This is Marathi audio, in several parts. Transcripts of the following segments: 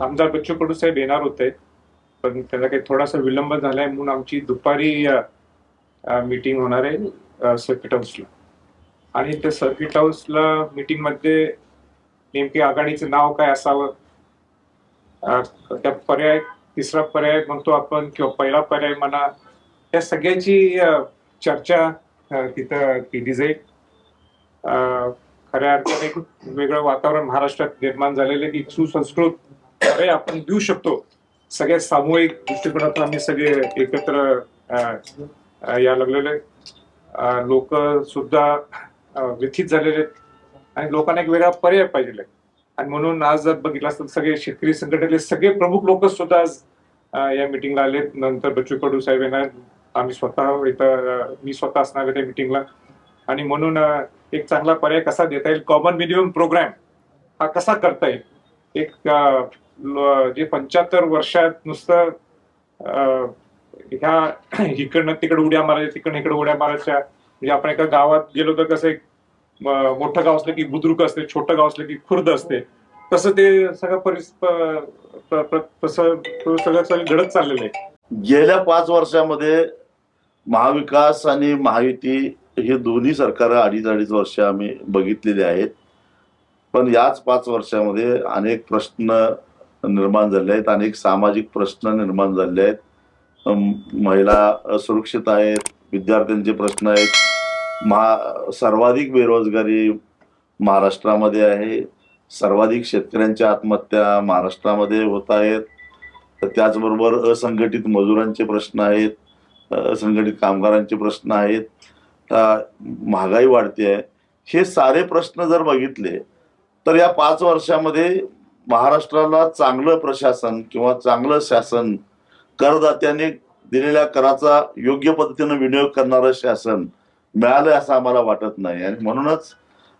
आमदार बच्चू कडू साहेब येणार होते पण त्याला काही थोडासा विलंब झालाय म्हणून आमची दुपारी मीटिंग होणार आहे सर्किट हाऊसला आणि त्या सर्किट हाऊसला मीटिंगमध्ये नेमके आघाडीचं नाव काय असावं? त्या पर्याय तिसरा पर्याय म्हणतो आपण किंवा पहिला पर्याय म्हणा या सगळ्याची चर्चा तिथं केली जाईल. खऱ्या अर्थाने एक वेगळं वातावरण महाराष्ट्रात निर्माण झालेलं की सुसंस्कृत पर्याय आपण देऊ शकतो. सगळ्या सामूहिक दृष्टिकोनातून आम्ही सगळे एकत्र या लागलेले लोक सुद्धा व्यथित झालेले आहेत. आणि लोकांना एक वेगळा पर्याय पाहिजे आणि म्हणून आज जर बघितलं असतं तर सगळे शेतकरी संघटनेतले सगळे प्रमुख लोक सुद्धा आज या मिटिंगला आले नंतर बच्चू कडू साहेब येणार आम्ही स्वतः इथं मी स्वतः असणार आहे त्या मिटिंगला. आणि म्हणून एक चांगला पर्याय कसा देता येईल? कॉमन मिनिमम प्रोग्राम हा कसा करता येईल? एक जे पंच्याहत्तर वर्षात नुसतं ह्या इकडनं तिकडे उड्या मारायच्या तिकडनं इकडे उड्या मारायच्या. म्हणजे आपण एका गावात गेलो तर कसं एक मोठं गाव असलं की बुद्रुक असते छोटं गाव असलं की खुर्द असते. तसं ते सगळं परिस तसं सगळं घडत चाललेलं आहे. गेल्या पाच वर्षामध्ये महाविकास आणि महायुती हे दोन्ही सरकार अडीच अडीच वर्ष आम्ही बघितलेली आहेत. पण याच पाच वर्षामध्ये अनेक प्रश्न निर्माण झाले आहेत अनेक सामाजिक प्रश्न निर्माण झाले आहेत. महिला असुरक्षित आहेत विद्यार्थ्यांचे प्रश्न आहेत. महा सर्वाधिक बेरोजगारी महाराष्ट्रामध्ये आहे. सर्वाधिक शेतकऱ्यांच्या आत्महत्या महाराष्ट्रामध्ये होत आहेत. तर त्याचबरोबर असंघटित मजुरांचे प्रश्न आहेत असंघटित कामगारांचे प्रश्न आहेत. महागाई वाढते आहे. हे सारे प्रश्न जर बघितले तर या पाच वर्षामध्ये महाराष्ट्राला चांगलं प्रशासन किंवा चांगलं शासन करदात्याने दिलेल्या कराचा योग्य पद्धतीनं विनियोग करणारं शासन मिळालं असं आम्हाला वाटत नाही. आणि म्हणूनच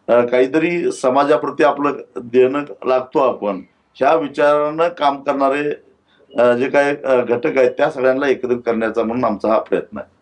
काहीतरी समाजाप्रती आपलं देणं लागतो आपण. ह्या विचारानं काम करणारे जे काही घटक आहेत त्या सगळ्यांना एकत्रित करण्याचा म्हणून आमचा हा प्रयत्न आहे.